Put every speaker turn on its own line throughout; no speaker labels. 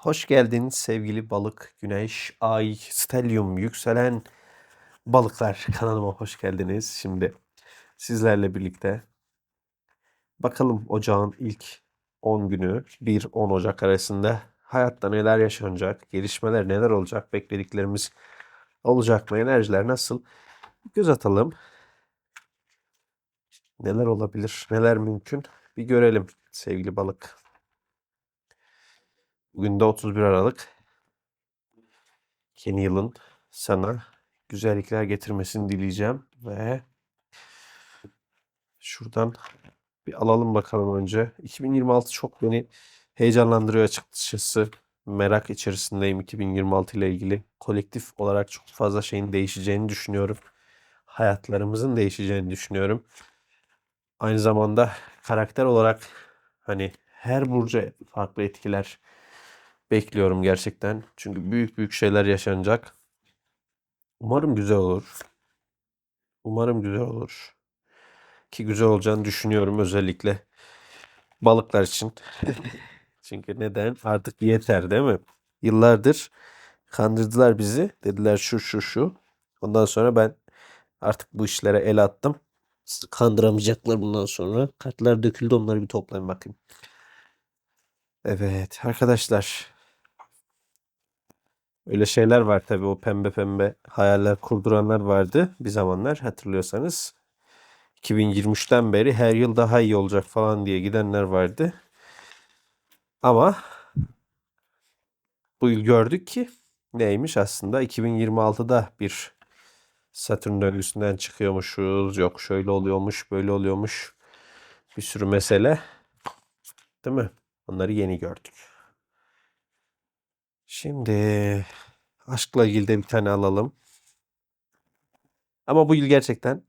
Hoş geldin sevgili balık, güneş, ay, stelyum, yükselen balıklar kanalıma hoş geldiniz. Şimdi sizlerle birlikte bakalım ocağın ilk 10 günü 1-10 Ocak arasında hayatta neler yaşanacak, gelişmeler neler olacak, beklediklerimiz olacak mı, enerjiler nasıl göz atalım. Neler olabilir, neler mümkün bir görelim sevgili balık. Bugün de 31 Aralık. Yeni yılın sana güzellikler getirmesini dileyeceğim ve şuradan bir alalım bakalım önce. 2026 çok beni heyecanlandırıyor açıkçası. Merak içerisindeyim 2026 ile ilgili. Kolektif olarak çok fazla şeyin değişeceğini düşünüyorum. Hayatlarımızın değişeceğini düşünüyorum. Aynı zamanda karakter olarak hani her burca farklı etkiler bekliyorum gerçekten. Çünkü büyük büyük şeyler yaşanacak. Umarım güzel olur. Umarım güzel olur. Ki güzel olacağını düşünüyorum özellikle balıklar için. Çünkü neden? Artık yeter değil mi? Yıllardır kandırdılar bizi. Dediler şu şu şu. Ondan sonra ben artık bu işlere el attım. Kandıramayacaklar bundan sonra. Kartlar döküldü onları bir toplayın bakayım. Evet arkadaşlar. Öyle şeyler var tabii o pembe pembe hayaller kurduranlar vardı bir zamanlar hatırlıyorsanız. 2023'ten beri her yıl daha iyi olacak falan diye gidenler vardı. Ama bu yıl gördük ki neymiş aslında 2026'da bir Satürn döngüsünden çıkıyormuşuz. Yok şöyle oluyormuş, böyle oluyormuş. Bir sürü mesele. Değil mi? Onları yeni gördük. Şimdi aşkla ilgili de bir tane alalım. Ama bu yıl gerçekten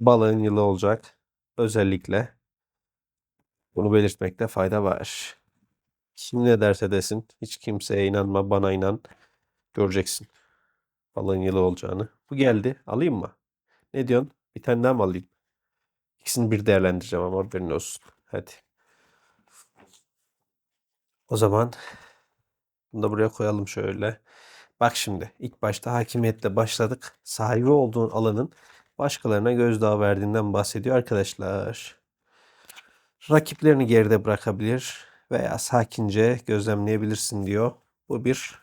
balığın yılı olacak. Özellikle bunu belirtmekte fayda var. Kim ne derse desin hiç kimseye inanma bana inan göreceksin balığın yılı olacağını. Bu geldi alayım mı? Ne diyorsun? Bir tane daha mı alayım? İkisini bir değerlendireceğim ama haberin olsun. Hadi. O zaman bunu da buraya koyalım şöyle. Bak şimdi ilk başta hakimiyetle başladık. Sahibi olduğun alanın başkalarına gözdağı verdiğinden bahsediyor arkadaşlar. Rakiplerini geride bırakabilir veya sakince gözlemleyebilirsin diyor. Bu bir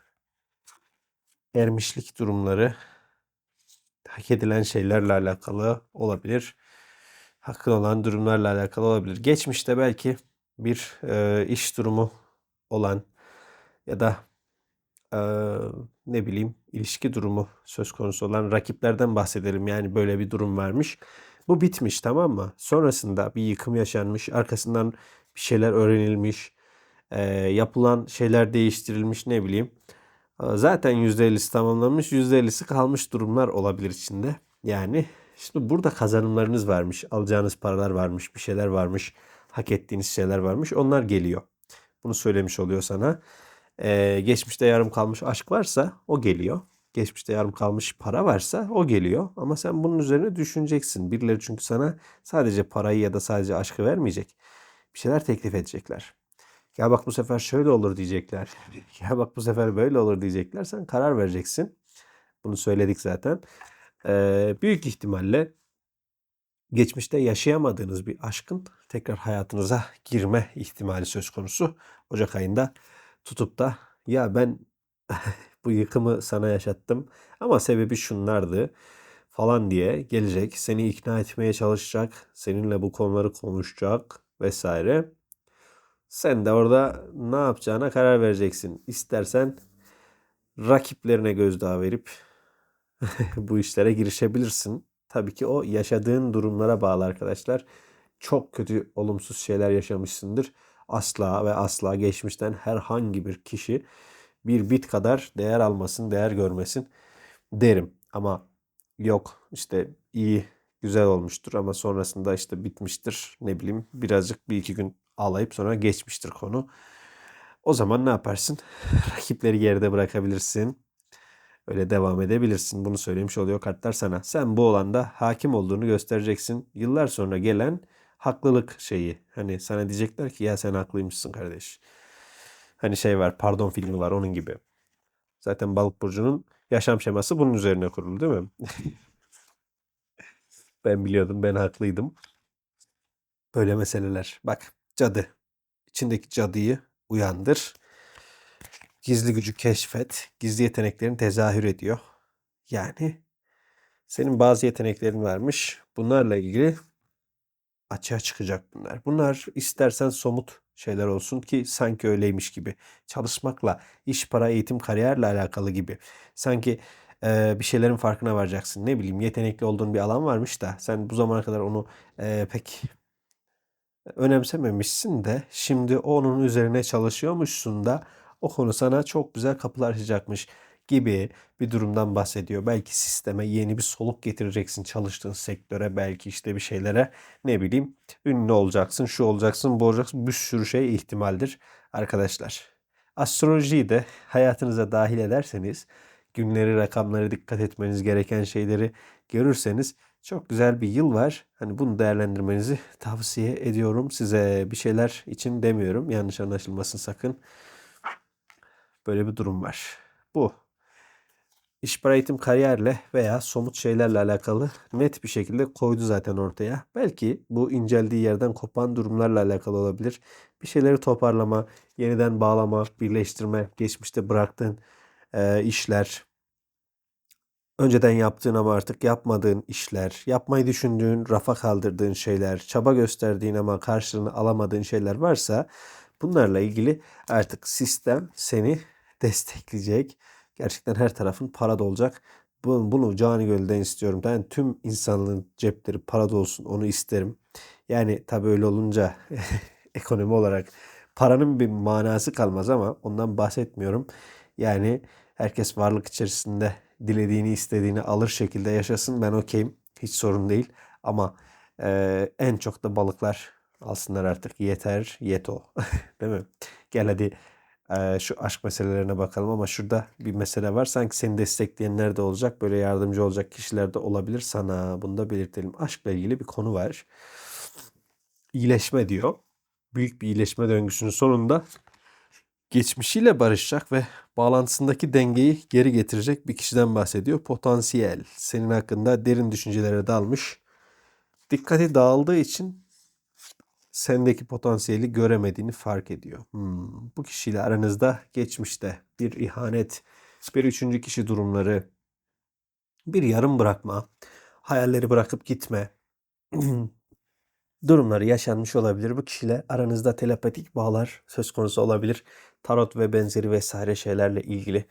ermişlik durumları hak edilen şeylerle alakalı olabilir. Hakkın olan durumlarla alakalı olabilir. Geçmişte belki bir e, iş durumu olan ya da e, ne bileyim ilişki durumu söz konusu olan rakiplerden bahsedelim. Yani böyle bir durum varmış. Bu bitmiş tamam mı? Sonrasında bir yıkım yaşanmış. Arkasından bir şeyler öğrenilmiş. E, yapılan şeyler değiştirilmiş ne bileyim. E, zaten %50'si tamamlanmış. %50'si kalmış durumlar olabilir içinde. Yani şimdi burada kazanımlarınız varmış. Alacağınız paralar varmış. Bir şeyler varmış. Hak ettiğiniz şeyler varmış. Onlar geliyor. Bunu söylemiş oluyor sana. Ee, geçmişte yarım kalmış aşk varsa o geliyor. Geçmişte yarım kalmış para varsa o geliyor. Ama sen bunun üzerine düşüneceksin. Birileri çünkü sana sadece parayı ya da sadece aşkı vermeyecek. Bir şeyler teklif edecekler. Ya bak bu sefer şöyle olur diyecekler. Ya bak bu sefer böyle olur diyecekler. Sen karar vereceksin. Bunu söyledik zaten. Ee, büyük ihtimalle geçmişte yaşayamadığınız bir aşkın tekrar hayatınıza girme ihtimali söz konusu. Ocak ayında tutup da ya ben bu yıkımı sana yaşattım ama sebebi şunlardı falan diye gelecek. Seni ikna etmeye çalışacak. Seninle bu konuları konuşacak vesaire. Sen de orada ne yapacağına karar vereceksin. İstersen rakiplerine gözdağı verip bu işlere girişebilirsin. Tabii ki o yaşadığın durumlara bağlı arkadaşlar. Çok kötü olumsuz şeyler yaşamışsındır. Asla ve asla geçmişten herhangi bir kişi bir bit kadar değer almasın, değer görmesin derim. Ama yok işte iyi güzel olmuştur ama sonrasında işte bitmiştir ne bileyim birazcık bir iki gün ağlayıp sonra geçmiştir konu. O zaman ne yaparsın? Rakipleri geride bırakabilirsin. Öyle devam edebilirsin. Bunu söylemiş oluyor kartlar sana. Sen bu olanda hakim olduğunu göstereceksin. Yıllar sonra gelen haklılık şeyi. Hani sana diyecekler ki ya sen haklıymışsın kardeş. Hani şey var, Pardon filmi var onun gibi. Zaten Balık burcunun yaşam şeması bunun üzerine kurulu, değil mi? Ben biliyordum, ben haklıydım. Böyle meseleler. Bak, cadı. İçindeki cadıyı uyandır. Gizli gücü keşfet. Gizli yeteneklerini tezahür ediyor. Yani senin bazı yeteneklerin varmış. Bunlarla ilgili açığa çıkacak bunlar. Bunlar istersen somut şeyler olsun ki sanki öyleymiş gibi. Çalışmakla, iş, para, eğitim, kariyerle alakalı gibi. Sanki e, bir şeylerin farkına varacaksın. Ne bileyim yetenekli olduğun bir alan varmış da sen bu zamana kadar onu e, pek önemsememişsin de şimdi onun üzerine çalışıyormuşsun da o konu sana çok güzel kapılar açacakmış gibi bir durumdan bahsediyor. Belki sisteme yeni bir soluk getireceksin çalıştığın sektöre belki işte bir şeylere ne bileyim ünlü olacaksın şu olacaksın bu olacaksın bir sürü şey ihtimaldir arkadaşlar. Astrolojiyi de hayatınıza dahil ederseniz günleri rakamları dikkat etmeniz gereken şeyleri görürseniz çok güzel bir yıl var. Hani bunu değerlendirmenizi tavsiye ediyorum size. Bir şeyler için demiyorum. Yanlış anlaşılmasın sakın. Böyle bir durum var. Bu iş para eğitim kariyerle veya somut şeylerle alakalı net bir şekilde koydu zaten ortaya. Belki bu inceldiği yerden kopan durumlarla alakalı olabilir. Bir şeyleri toparlama, yeniden bağlama, birleştirme, geçmişte bıraktığın e, işler, önceden yaptığın ama artık yapmadığın işler, yapmayı düşündüğün, rafa kaldırdığın şeyler, çaba gösterdiğin ama karşılığını alamadığın şeyler varsa bunlarla ilgili artık sistem seni destekleyecek. Gerçekten her tarafın para olacak. Bunu, bunu cani gölden istiyorum. Ben tüm insanlığın cepleri para olsun onu isterim. Yani tabii öyle olunca ekonomi olarak paranın bir manası kalmaz ama ondan bahsetmiyorum. Yani herkes varlık içerisinde dilediğini istediğini alır şekilde yaşasın. Ben okeyim. Hiç sorun değil. Ama e, en çok da balıklar alsınlar artık. Yeter, yeto. değil mi? Gel hadi e, şu aşk meselelerine bakalım ama şurada bir mesele var. Sanki seni destekleyenler de olacak. Böyle yardımcı olacak kişiler de olabilir sana. Bunu da belirtelim. Aşkla ilgili bir konu var. İyileşme diyor. Büyük bir iyileşme döngüsünün sonunda geçmişiyle barışacak ve bağlantısındaki dengeyi geri getirecek bir kişiden bahsediyor. Potansiyel. Senin hakkında derin düşüncelere dalmış. Dikkati dağıldığı için sendeki potansiyeli göremediğini fark ediyor. Hmm, bu kişiyle aranızda geçmişte bir ihanet, bir üçüncü kişi durumları, bir yarım bırakma, hayalleri bırakıp gitme durumları yaşanmış olabilir. Bu kişiyle aranızda telepatik bağlar söz konusu olabilir tarot ve benzeri vesaire şeylerle ilgili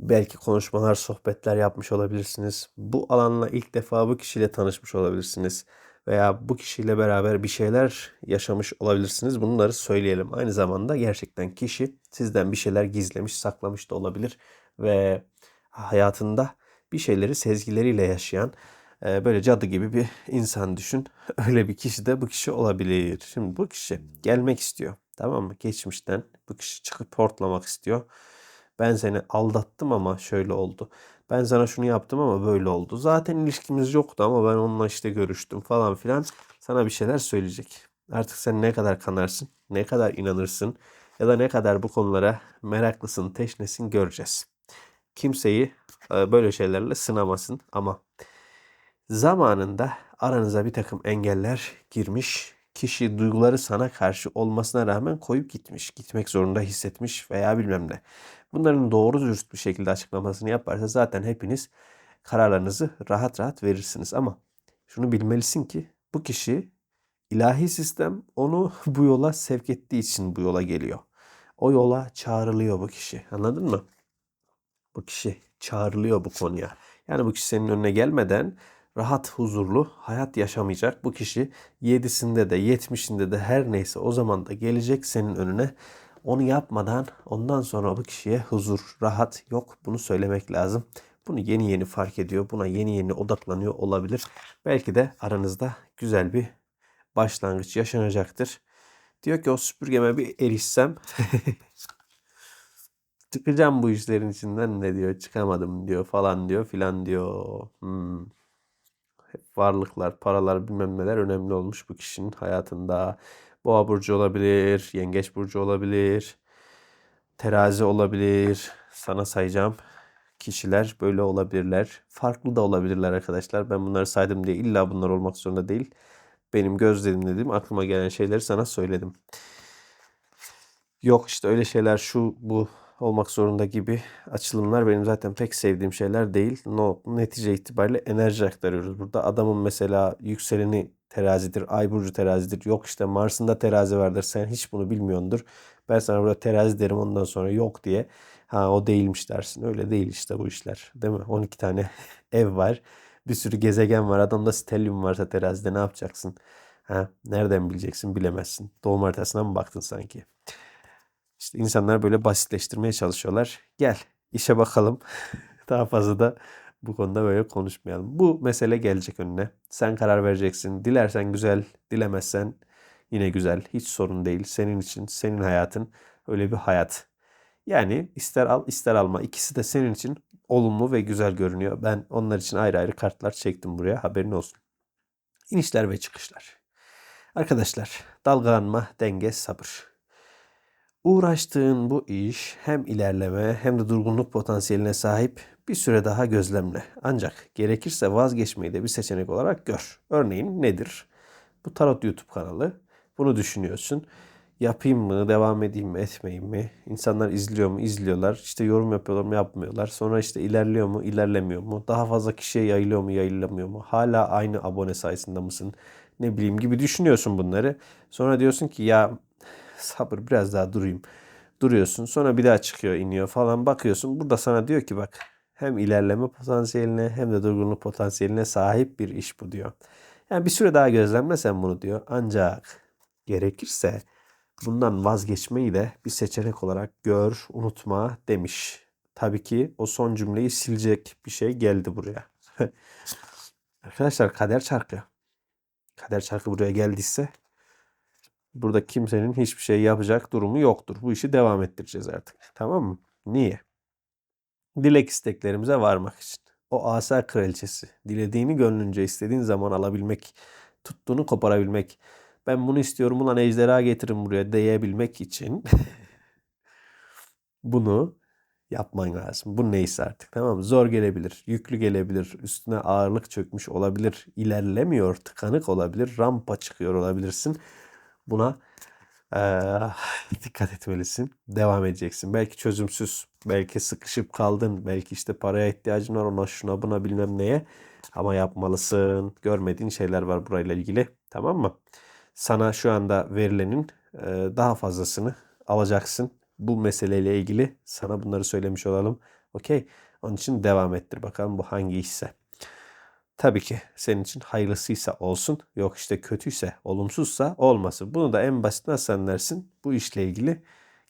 belki konuşmalar, sohbetler yapmış olabilirsiniz. Bu alanla ilk defa bu kişiyle tanışmış olabilirsiniz veya bu kişiyle beraber bir şeyler yaşamış olabilirsiniz. Bunları söyleyelim. Aynı zamanda gerçekten kişi sizden bir şeyler gizlemiş, saklamış da olabilir ve hayatında bir şeyleri sezgileriyle yaşayan böyle cadı gibi bir insan düşün. Öyle bir kişi de bu kişi olabilir. Şimdi bu kişi gelmek istiyor. Tamam mı? Geçmişten bu kişi çıkıp portlamak istiyor. Ben seni aldattım ama şöyle oldu. Ben sana şunu yaptım ama böyle oldu. Zaten ilişkimiz yoktu ama ben onunla işte görüştüm falan filan. Sana bir şeyler söyleyecek. Artık sen ne kadar kanarsın, ne kadar inanırsın ya da ne kadar bu konulara meraklısın, teşnesin göreceğiz. Kimseyi e, böyle şeylerle sınamasın ama zamanında aranıza bir takım engeller girmiş kişi duyguları sana karşı olmasına rağmen koyup gitmiş, gitmek zorunda hissetmiş veya bilmem ne. Bunların doğru dürüst bir şekilde açıklamasını yaparsa zaten hepiniz kararlarınızı rahat rahat verirsiniz. Ama şunu bilmelisin ki bu kişi ilahi sistem onu bu yola sevk ettiği için bu yola geliyor. O yola çağrılıyor bu kişi. Anladın mı? Bu kişi çağrılıyor bu konuya. Yani bu kişi senin önüne gelmeden rahat, huzurlu hayat yaşamayacak. Bu kişi yedisinde de yetmişinde de her neyse o zaman da gelecek senin önüne. Onu yapmadan ondan sonra bu kişiye huzur, rahat yok. Bunu söylemek lazım. Bunu yeni yeni fark ediyor. Buna yeni yeni odaklanıyor olabilir. Belki de aranızda güzel bir başlangıç yaşanacaktır. Diyor ki o süpürgeme bir erişsem çıkacağım bu işlerin içinden ne diyor çıkamadım diyor falan diyor filan diyor. Hmm varlıklar, paralar bilmem neler önemli olmuş bu kişinin hayatında. Boğa burcu olabilir, yengeç burcu olabilir. terazi olabilir. Sana sayacağım kişiler böyle olabilirler. Farklı da olabilirler arkadaşlar. Ben bunları saydım diye illa bunlar olmak zorunda değil. Benim gözlemlediğim aklıma gelen şeyleri sana söyledim. Yok işte öyle şeyler şu bu olmak zorunda gibi açılımlar benim zaten pek sevdiğim şeyler değil. No, netice itibariyle enerji aktarıyoruz. Burada adamın mesela yükseleni terazidir, ay burcu terazidir. Yok işte Mars'ın da terazi vardır. Sen hiç bunu bilmiyordur. Ben sana burada terazi derim ondan sonra yok diye. Ha o değilmiş dersin. Öyle değil işte bu işler. Değil mi? 12 tane ev var. Bir sürü gezegen var. Adamda stelyum varsa terazide ne yapacaksın? Ha, nereden bileceksin? Bilemezsin. Doğum haritasına mı baktın sanki? İşte insanlar böyle basitleştirmeye çalışıyorlar. Gel işe bakalım. Daha fazla da bu konuda böyle konuşmayalım. Bu mesele gelecek önüne. Sen karar vereceksin. Dilersen güzel, dilemezsen yine güzel. Hiç sorun değil. Senin için, senin hayatın öyle bir hayat. Yani ister al ister alma. İkisi de senin için olumlu ve güzel görünüyor. Ben onlar için ayrı ayrı kartlar çektim buraya. Haberin olsun. İnişler ve çıkışlar. Arkadaşlar dalgalanma, denge, sabır. Uğraştığın bu iş hem ilerleme hem de durgunluk potansiyeline sahip bir süre daha gözlemle. Ancak gerekirse vazgeçmeyi de bir seçenek olarak gör. Örneğin nedir? Bu Tarot YouTube kanalı. Bunu düşünüyorsun. Yapayım mı, devam edeyim mi, etmeyeyim mi? İnsanlar izliyor mu, izliyorlar. İşte yorum yapıyorlar mı, yapmıyorlar. Sonra işte ilerliyor mu, ilerlemiyor mu? Daha fazla kişiye yayılıyor mu, yayılamıyor mu? Hala aynı abone sayısında mısın? Ne bileyim gibi düşünüyorsun bunları. Sonra diyorsun ki ya sabır biraz daha durayım. Duruyorsun sonra bir daha çıkıyor iniyor falan bakıyorsun. Burada sana diyor ki bak hem ilerleme potansiyeline hem de durgunluk potansiyeline sahip bir iş bu diyor. Yani bir süre daha gözlemle sen bunu diyor. Ancak gerekirse bundan vazgeçmeyi de bir seçenek olarak gör, unutma demiş. Tabii ki o son cümleyi silecek bir şey geldi buraya. Arkadaşlar kader çarkı. Kader çarkı buraya geldiyse burada kimsenin hiçbir şey yapacak durumu yoktur. Bu işi devam ettireceğiz artık. Tamam mı? Niye? Dilek isteklerimize varmak için. O asa kraliçesi. Dilediğini gönlünce istediğin zaman alabilmek. Tuttuğunu koparabilmek. Ben bunu istiyorum ulan ejderha getirin buraya diyebilmek için bunu yapman lazım. Bu neyse artık tamam mı? Zor gelebilir, yüklü gelebilir, üstüne ağırlık çökmüş olabilir, ilerlemiyor, tıkanık olabilir, rampa çıkıyor olabilirsin. Buna dikkat etmelisin. Devam edeceksin. Belki çözümsüz, belki sıkışıp kaldın, belki işte paraya ihtiyacın var ona şuna buna bilmem neye. Ama yapmalısın. Görmediğin şeyler var burayla ilgili. Tamam mı? Sana şu anda verilenin daha fazlasını alacaksın. Bu meseleyle ilgili sana bunları söylemiş olalım. Okey. Onun için devam ettir bakalım bu hangi işse. Tabii ki senin için hayırlısıysa olsun. Yok işte kötüyse, olumsuzsa olmasın. Bunu da en basit nasıl anlarsın? Bu işle ilgili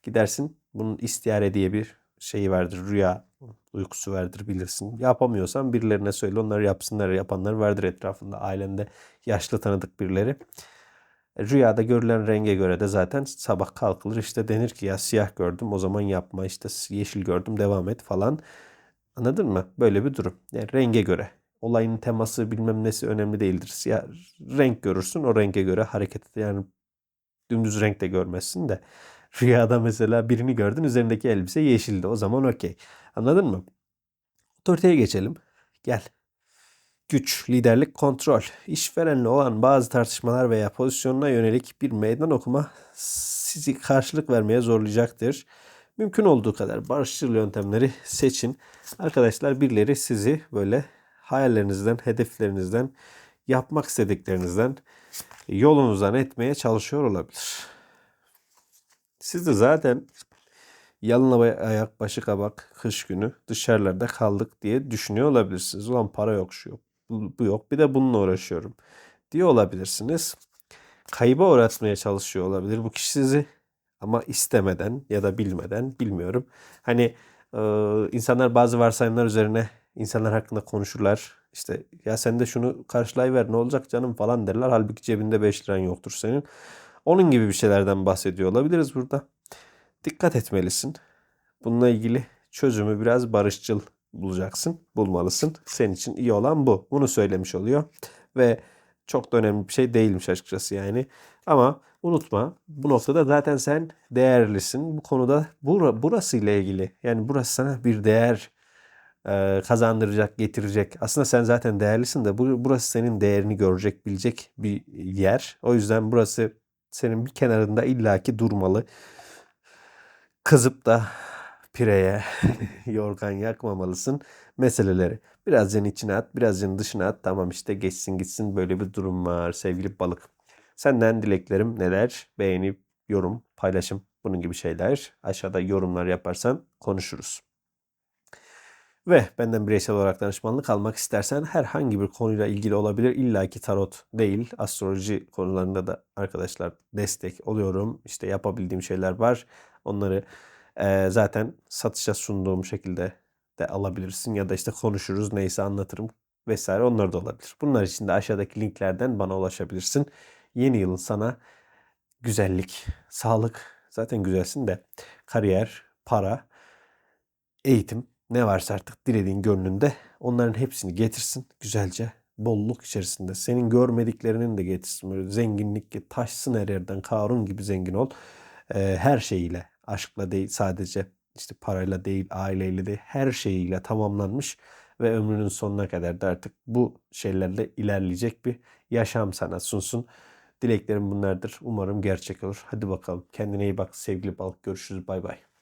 gidersin. Bunun istiyare diye bir şeyi vardır. Rüya uykusu vardır bilirsin. Yapamıyorsan birilerine söyle onları yapsınlar. Yapanlar vardır etrafında. Ailende yaşlı tanıdık birileri. E, Rüyada görülen renge göre de zaten sabah kalkılır işte denir ki ya siyah gördüm o zaman yapma işte yeşil gördüm devam et falan. Anladın mı? Böyle bir durum. Yani renge göre. Olayın teması bilmem nesi önemli değildir. Siyah renk görürsün o renge göre hareket et. Yani dümdüz renk de görmezsin de. Rüyada mesela birini gördün üzerindeki elbise yeşildi. O zaman okey. Anladın mı? Otoriteye geçelim. Gel. Güç, liderlik, kontrol. İşverenle olan bazı tartışmalar veya pozisyonuna yönelik bir meydan okuma sizi karşılık vermeye zorlayacaktır. Mümkün olduğu kadar barışçıl yöntemleri seçin. Arkadaşlar birileri sizi böyle hayallerinizden, hedeflerinizden, yapmak istediklerinizden yolunuzdan etmeye çalışıyor olabilir. Siz de zaten yalın ayak başı kabak kış günü dışarılarda kaldık diye düşünüyor olabilirsiniz. Ulan para yok şu yok bu, yok bir de bununla uğraşıyorum diye olabilirsiniz. Kayıba uğratmaya çalışıyor olabilir bu kişi sizi ama istemeden ya da bilmeden bilmiyorum. Hani e, insanlar bazı varsayımlar üzerine insanlar hakkında konuşurlar. İşte ya sen de şunu karşılayıver ne olacak canım falan derler. Halbuki cebinde 5 liran yoktur senin. Onun gibi bir şeylerden bahsediyor olabiliriz burada. Dikkat etmelisin. Bununla ilgili çözümü biraz barışçıl bulacaksın, bulmalısın. Senin için iyi olan bu. Bunu söylemiş oluyor. Ve çok da önemli bir şey değilmiş açıkçası yani. Ama unutma bu noktada zaten sen değerlisin. Bu konuda bura, burası ile ilgili yani burası sana bir değer kazandıracak, getirecek. Aslında sen zaten değerlisin de bu, burası senin değerini görecek, bilecek bir yer. O yüzden burası senin bir kenarında illaki durmalı. Kızıp da pireye yorgan yakmamalısın meseleleri. Birazcık içine at, birazcık dışına at. Tamam işte geçsin gitsin böyle bir durum var sevgili balık. Senden dileklerim neler? Beğenip, yorum, paylaşım bunun gibi şeyler. Aşağıda yorumlar yaparsan konuşuruz. Ve benden bireysel olarak danışmanlık almak istersen herhangi bir konuyla ilgili olabilir. İlla ki tarot değil, astroloji konularında da arkadaşlar destek oluyorum. İşte yapabildiğim şeyler var. Onları e, zaten satışa sunduğum şekilde de alabilirsin. Ya da işte konuşuruz neyse anlatırım vesaire onlar da olabilir. Bunlar için de aşağıdaki linklerden bana ulaşabilirsin. Yeni yılın sana güzellik, sağlık, zaten güzelsin de kariyer, para, eğitim ne varsa artık dilediğin gönlünde onların hepsini getirsin güzelce bolluk içerisinde. Senin görmediklerinin de getirsin. Böyle zenginlik taşsın her yerden Karun gibi zengin ol. Ee, her şeyiyle aşkla değil sadece işte parayla değil aileyle değil her şeyiyle tamamlanmış ve ömrünün sonuna kadar da artık bu şeylerle ilerleyecek bir yaşam sana sunsun. Dileklerim bunlardır. Umarım gerçek olur. Hadi bakalım. Kendine iyi bak sevgili balık. Görüşürüz. Bay bay.